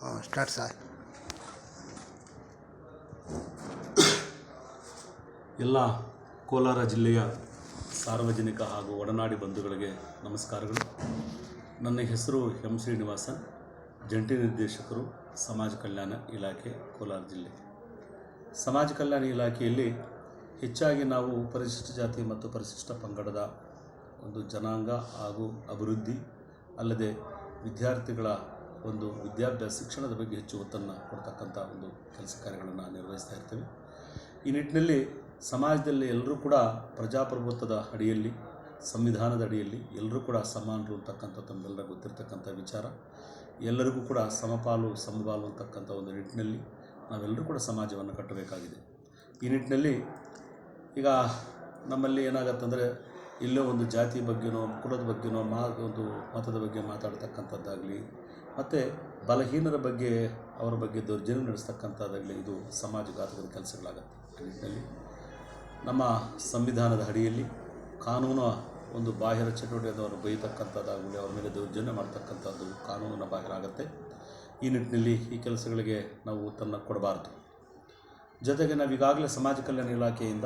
Start sir ಎಲ್ಲ ಕೋಲಾರ ಜಿಲ್ಲೆಯ ಸಾರ್ವಜನಿಕ ಹಾಗೂ ಒಡನಾಡಿ ಬಂಧುಗಳಿಗೆ ನಮಸ್ಕಾರಗಳು. ನನ್ನ ಹೆಸರು ಎಂ ಶ್ರೀನಿವಾಸನ್, ಜಂಟಿ ನಿರ್ದೇಶಕರು, ಸಮಾಜ ಕಲ್ಯಾಣ ಇಲಾಖೆ, ಕೋಲಾರ ಜಿಲ್ಲೆ. ಸಮಾಜ ಕಲ್ಯಾಣ ಇಲಾಖೆಯಲ್ಲಿ ಹೆಚ್ಚಾಗಿ ನಾವು ಪರಿಶಿಷ್ಟ ಜಾತಿ ಮತ್ತು ಪರಿಶಿಷ್ಟ ಪಂಗಡದ ಒಂದು ಜನಾಂಗ ಹಾಗೂ ಅಭಿವೃದ್ಧಿ, ಅಲ್ಲದೆ ವಿದ್ಯಾರ್ಥಿಗಳ ಒಂದು ವಿದ್ಯಾಭ್ಯಾಸ, ಶಿಕ್ಷಣದ ಬಗ್ಗೆ ಹೆಚ್ಚು ಒತ್ತನ್ನು ಕೊಡ್ತಕ್ಕಂಥ ಒಂದು ಕೆಲಸ ಕಾರ್ಯಗಳನ್ನು ನಿರ್ವಹಿಸ್ತಾ ಇರ್ತೇವೆ ಈ ನಿಟ್ಟಿನಲ್ಲಿ ಸಮಾಜದಲ್ಲಿ ಎಲ್ಲರೂ ಕೂಡ ಪ್ರಜಾಪ್ರಭುತ್ವದ ಅಡಿಯಲ್ಲಿ, ಸಂವಿಧಾನದ ಅಡಿಯಲ್ಲಿ ಎಲ್ಲರೂ ಕೂಡ ಸಮಾನರು ಅಂತಕ್ಕಂಥ ತಮ್ಮೆಲ್ಲರ ಗೊತ್ತಿರ್ತಕ್ಕಂಥ ವಿಚಾರ. ಎಲ್ಲರಿಗೂ ಕೂಡ ಸಮಪಾಲು, ಸಮಬಾಲು ಅಂತಕ್ಕಂಥ ಒಂದು ನಿಟ್ಟಿನಲ್ಲಿ ನಾವೆಲ್ಲರೂ ಕೂಡ ಸಮಾಜವನ್ನು ಕಟ್ಟಬೇಕಾಗಿದೆ. ಈ ನಿಟ್ಟಿನಲ್ಲಿ ಈಗ ನಮ್ಮಲ್ಲಿ ಏನಾಗತ್ತಂದರೆ ಎಲ್ಲೋ ಒಂದು ಜಾತಿ ಬಗ್ಗೆನೋ, ಕುಲದ ಬಗ್ಗೆನೋ, ಮಾ, ಒಂದು ಮತದ ಬಗ್ಗೆ ಮಾತಾಡ್ತಕ್ಕಂಥದ್ದಾಗಲಿ, ಮತ್ತು ಬಲಹೀನರ ಬಗ್ಗೆ, ಅವರ ಬಗ್ಗೆ ದೌರ್ಜನ್ಯ ನಡೆಸ್ತಕ್ಕಂಥದ್ದಾಗಲಿ ಇದು ಸಮಾಜಘಾತಕದ ಕೆಲಸಗಳಾಗತ್ತೆ ಆ ನಿಟ್ಟಿನಲ್ಲಿ. ನಮ್ಮ ಸಂವಿಧಾನದ ಅಡಿಯಲ್ಲಿ ಕಾನೂನು ಒಂದು ಬಾಹಿರ ಚಟುವಟಿಕೆದವರು ಬೈತಕ್ಕಂಥದ್ದಾಗಲಿ, ಅವರ ಮೇಲೆ ದೌರ್ಜನ್ಯ ಮಾಡ್ತಕ್ಕಂಥದ್ದು ಕಾನೂನಿನ ಬಾಹಿರ ಆಗುತ್ತೆ ಈ ನಿಟ್ಟಿನಲ್ಲಿ ಈ ಕೆಲಸಗಳಿಗೆ ನಾವು ಒತ್ತನ್ನು ಕೊಡಬಾರ್ದು. ಜೊತೆಗೆ ನಾವು ಈಗಾಗಲೇ ಸಮಾಜ ಕಲ್ಯಾಣ ಇಲಾಖೆಯಿಂದ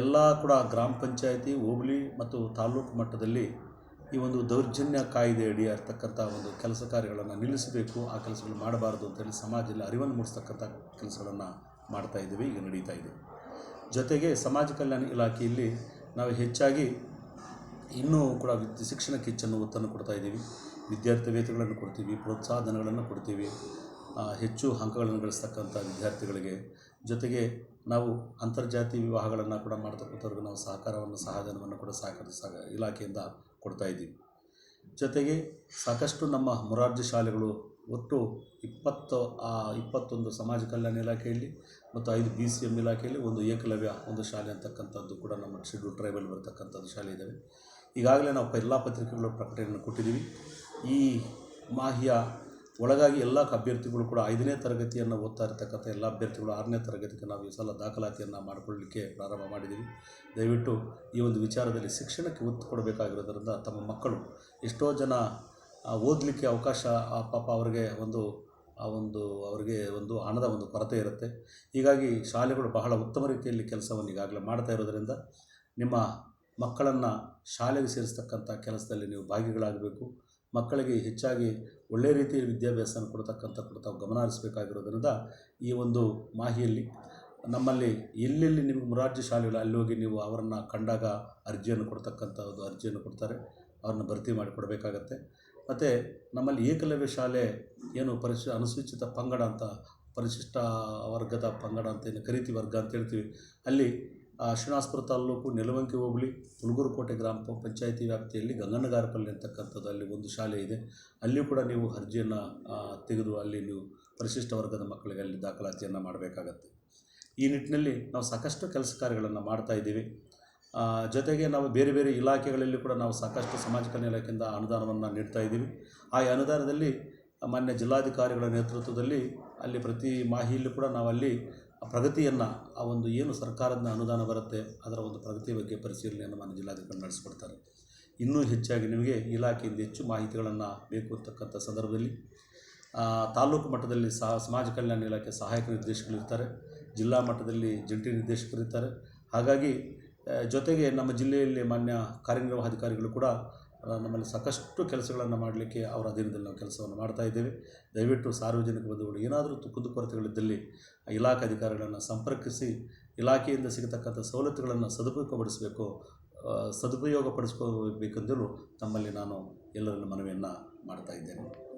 ಎಲ್ಲ ಕೂಡ ಗ್ರಾಮ ಪಂಚಾಯಿತಿ, ಹೋಬಳಿ ಮತ್ತು ತಾಲೂಕು ಮಟ್ಟದಲ್ಲಿ ಈ ಒಂದು ದೌರ್ಜನ್ಯ ಕಾಯ್ದೆ ಅಡಿ ಇರ್ತಕ್ಕಂಥ ಒಂದು ಕೆಲಸ ಕಾರ್ಯಗಳನ್ನು ನಿಲ್ಲಿಸಬೇಕು. ಆ ಕೆಲಸಗಳು ಮಾಡಬಾರ್ದು ಅಂತೇಳಿ ಸಮಾಜದಲ್ಲಿ ಅರಿವನ್ನು ಮೂಡಿಸ್ತಕ್ಕಂಥ ಕೆಲಸಗಳನ್ನು ಮಾಡ್ತಾ ಇದ್ದೀವಿ, ಈಗ ನಡೀತಾ ಇದೆ. ಜೊತೆಗೆ ಸಮಾಜ ಕಲ್ಯಾಣ ಇಲಾಖೆಯಲ್ಲಿ ನಾವು ಹೆಚ್ಚಾಗಿ ಇನ್ನೂ ಕೂಡ ಶಿಕ್ಷಣಕ್ಕೆ ಹೆಚ್ಚನ್ನು ಒತ್ತನ್ನು ಕೊಡ್ತಾ ಇದ್ದೀವಿ. ವಿದ್ಯಾರ್ಥಿ ವೇತನಗಳನ್ನು ಕೊಡ್ತೀವಿ, ಪ್ರೋತ್ಸಾಹಧನಗಳನ್ನು ಕೊಡ್ತೀವಿ. ಹೆಚ್ಚು ಅಂಕಗಳನ್ನು ಗಳಿಸ್ತಕ್ಕಂಥ ವಿದ್ಯಾರ್ಥಿಗಳಿಗೆ ಜೊತೆಗೆ ನಾವು ಅಂತರ್ಜಾತಿ ವಿವಾಹಗಳನ್ನು ಕೂಡ ಮಾಡ್ತಕ್ಕಂಥವ್ರಿಗೆ ನಾವು ಸಹಕಾರವನ್ನು ಸಹಾಯಧನವನ್ನು ಕೂಡ ಸಹಕಾರ, ಸಹ ಇಲಾಖೆಯಿಂದ ಕೊಡ್ತಾ ಇದ್ದೀವಿ. ಜೊತೆಗೆ ಸಾಕಷ್ಟು ನಮ್ಮ ಮೊರಾರ್ಜಿ ಶಾಲೆಗಳು ಒಟ್ಟು ಇಪ್ಪತ್ತು, ಆ ಇಪ್ಪತ್ತೊಂದು ಸಮಾಜ ಕಲ್ಯಾಣ ಇಲಾಖೆಯಲ್ಲಿ ಮತ್ತು ಐದು ಬಿ ಸಿ ಎಂ ಇಲಾಖೆಯಲ್ಲಿ ಒಂದು ಏಕಲವ್ಯ, ಒಂದು ಶಾಲೆ ಅಂತಕ್ಕಂಥದ್ದು ಕೂಡ ನಮ್ಮ ಶೆಡ್ಯೂಲ್ ಟ್ರೈಬಲ್ ಬರ್ತಕ್ಕಂಥದ್ದು ಶಾಲೆ ಇದ್ದಾವೆ ಈಗಾಗಲೇ ನಾವು ಎಲ್ಲ ಪತ್ರಿಕೆಗಳು ಪ್ರಕಟಣೆಯನ್ನು ಕೊಟ್ಟಿದ್ದೀವಿ. ಈ ಮಾಹಿಯ ಒಳಗಾಗಿ ಎಲ್ಲ ಅಭ್ಯರ್ಥಿಗಳು ಕೂಡ ಐದನೇ ತರಗತಿಯನ್ನು ಓದ್ತಾ ಇರತಕ್ಕಂಥ ಎಲ್ಲ ಅಭ್ಯರ್ಥಿಗಳು ಆರನೇ ತರಗತಿಗೆ ನಾವು ಈ ಸಲ ದಾಖಲಾತಿಯನ್ನು ಮಾಡಿಕೊಳ್ಳಲಿಕ್ಕೆ ಪ್ರಾರಂಭ ಮಾಡಿದ್ದೀವಿ. ದಯವಿಟ್ಟು ಈ ಒಂದು ವಿಚಾರದಲ್ಲಿ ಶಿಕ್ಷಣಕ್ಕೆ ಒತ್ತು ಕೊಡಬೇಕಾಗಿರೋದ್ರಿಂದ ತಮ್ಮ ಮಕ್ಕಳು ಎಷ್ಟೋ ಜನ ಓದಲಿಕ್ಕೆ ಅವಕಾಶ ಪಾಪ ಅವರಿಗೆ ಒಂದು, ಆ, ಒಂದು, ಅವರಿಗೆ ಒಂದು ಹಣದ ಒಂದು ಕೊರತೆ ಇರುತ್ತೆ. ಹೀಗಾಗಿ ಶಾಲೆಗಳು ಬಹಳ ಉತ್ತಮ ರೀತಿಯಲ್ಲಿ ಕೆಲಸವನ್ನು ಈಗಾಗಲೇ ಮಾಡ್ತಾ ಇರೋದರಿಂದ ನಿಮ್ಮ ಮಕ್ಕಳನ್ನು ಶಾಲೆಗೆ ಸೇರಿಸ್ತಕ್ಕಂಥ ಕೆಲಸದಲ್ಲಿ ನೀವು ಭಾಗಿಗಳಾಗಬೇಕು. ಮಕ್ಕಳಿಗೆ ಹೆಚ್ಚಾಗಿ ಒಳ್ಳೆಯ ರೀತಿಯ ವಿದ್ಯಾಭ್ಯಾಸನ ಕೊಡ್ತಕ್ಕಂಥ ಕೂಡ ತಾವು ಗಮನ ಹರಿಸಬೇಕಾಗಿರೋದ್ರಿಂದ ಈ ಒಂದು ಮಾಹಿಯಲ್ಲಿ ನಮ್ಮಲ್ಲಿ ಎಲ್ಲೆಲ್ಲಿ ನಿಮಗೆ ಮುರಾರ್ಜಿ ಶಾಲೆಗಳು ಅಲ್ಲಿ ಹೋಗಿ ನೀವು ಅವರನ್ನು ಕಂಡಾಗ ಅರ್ಜಿಯನ್ನು ಕೊಡ್ತಕ್ಕಂಥ ಒಂದು ಅರ್ಜಿಯನ್ನು ಕೊಡ್ತಾರೆ, ಅವ್ರನ್ನ ಭರ್ತಿ ಮಾಡಿ ಕೊಡಬೇಕಾಗತ್ತೆ. ಮತ್ತು ನಮ್ಮಲ್ಲಿ ಏಕಲವ್ಯ ಶಾಲೆ ಏನು ಪರಿಶಿ, ಅನುಸೂಚಿತ ಪಂಗಡ ಅಂತ, ಪರಿಶಿಷ್ಟ ವರ್ಗದ ಪಂಗಡ ಅಂತ ಏನು ಕರಿತಿ ವರ್ಗ ಅಂತ ಹೇಳ್ತೀವಿ, ಅಲ್ಲಿ ಶ್ರೀನಿವಾಸಪುರ ತಾಲೂಕು ನೆಲವಂಕಿ ಹೋಬಳಿ ಹುಲಗೂರುಕೋಟೆ ಗ್ರಾಮ ಪಂಚಾಯಿತಿ ವ್ಯಾಪ್ತಿಯಲ್ಲಿ ಗಂಗನಗಾರಪಲ್ಲಿ ಅಂತಕ್ಕಂಥದ್ದು ಅಲ್ಲಿ ಒಂದು ಶಾಲೆ ಇದೆ. ಅಲ್ಲಿಯೂ ಕೂಡ ನೀವು ಅರ್ಜಿಯನ್ನು ತೆಗೆದು ಅಲ್ಲಿ ನೀವು ಪರಿಶಿಷ್ಟ ವರ್ಗದ ಮಕ್ಕಳಿಗೆ ಅಲ್ಲಿ ದಾಖಲಾತಿಯನ್ನು ಮಾಡಬೇಕಾಗತ್ತೆ. ಈ ನಿಟ್ಟಿನಲ್ಲಿ ನಾವು ಸಾಕಷ್ಟು ಕೆಲಸ ಕಾರ್ಯಗಳನ್ನು ಮಾಡ್ತಾ ಇದ್ದೀವಿ. ಜೊತೆಗೆ ನಾವು ಬೇರೆ ಬೇರೆ ಇಲಾಖೆಗಳಲ್ಲಿ ಕೂಡ ನಾವು ಸಾಕಷ್ಟು ಸಮಾಜ ಕಲ್ಯಾಣ ಇಲಾಖೆಯಿಂದ ಅನುದಾನವನ್ನು ನೀಡ್ತಾ ಇದ್ದೀವಿ. ಆ ಅನುದಾನದಲ್ಲಿ ಮಾನ್ಯ ಜಿಲ್ಲಾಧಿಕಾರಿಗಳ ನೇತೃತ್ವದಲ್ಲಿ ಅಲ್ಲಿ ಪ್ರತಿ ಮಾಹಿಯಲ್ಲೂ ಕೂಡ ನಾವು ಅಲ್ಲಿ ಪ್ರಗತಿಯನ್ನು, ಆ ಒಂದು ಏನು ಸರ್ಕಾರದ ಅನುದಾನ ಬರುತ್ತೆ, ಅದರ ಒಂದು ಪ್ರಗತಿ ಬಗ್ಗೆ ಪರಿಶೀಲನೆಯನ್ನು ಮಾನ್ಯ ಜಿಲ್ಲಾಧಿಕಾರಿ ನಡೆಸಿಕೊಡ್ತಾರೆ. ಇನ್ನೂ ಹೆಚ್ಚಾಗಿ ನಿಮಗೆ ಇಲಾಖೆಯಿಂದ ಹೆಚ್ಚು ಮಾಹಿತಿಗಳನ್ನು ಬೇಕು ಅಂತಕ್ಕಂಥ ಸಂದರ್ಭದಲ್ಲಿ ತಾಲೂಕು ಮಟ್ಟದಲ್ಲಿ ಸಹ ಸಮಾಜ ಕಲ್ಯಾಣ ಇಲಾಖೆ ಸಹಾಯಕ ನಿರ್ದೇಶಕರು ಇರ್ತಾರೆ, ಜಿಲ್ಲಾ ಮಟ್ಟದಲ್ಲಿ ಜಂಟಿ ನಿರ್ದೇಶಕರು ಇರ್ತಾರೆ. ಹಾಗಾಗಿ ಜೊತೆಗೆ ನಮ್ಮ ಜಿಲ್ಲೆಯಲ್ಲಿ ಮಾನ್ಯ ಕಾರ್ಯನಿರ್ವಹಾಧಿಕಾರಿಗಳು ಕೂಡ ನಮ್ಮಲ್ಲಿ ಸಾಕಷ್ಟು ಕೆಲಸಗಳನ್ನು ಮಾಡಲಿಕ್ಕೆ ಅವರ ಅಧೀನದಲ್ಲಿ ನಾವು ಕೆಲಸವನ್ನು ಮಾಡ್ತಾ ಇದ್ದೇವೆ. ದಯವಿಟ್ಟು ಸಾರ್ವಜನಿಕ ಬಂಧುಗಳು ಏನಾದರೂ ಕುಂದುಕೊರತೆಗಳಿದ್ದಲ್ಲಿ ಇಲಾಖೆ ಅಧಿಕಾರಿಗಳನ್ನು ಸಂಪರ್ಕಿಸಿ ಇಲಾಖೆಯಿಂದ ಸಿಗತಕ್ಕಂಥ ಸವಲತ್ತುಗಳನ್ನು ಸದುಪಯೋಗಪಡಿಸಬೇಕು ಆ, ಸದುಪಯೋಗಪಡಿಸ್ಕೋಬೇಕೆಂದರೂ ತಮ್ಮಲ್ಲಿ ನಾನು ಎಲ್ಲರಲ್ಲೂ ಮನವಿಯನ್ನು ಮಾಡ್ತಾ ಇದ್ದೇನೆ.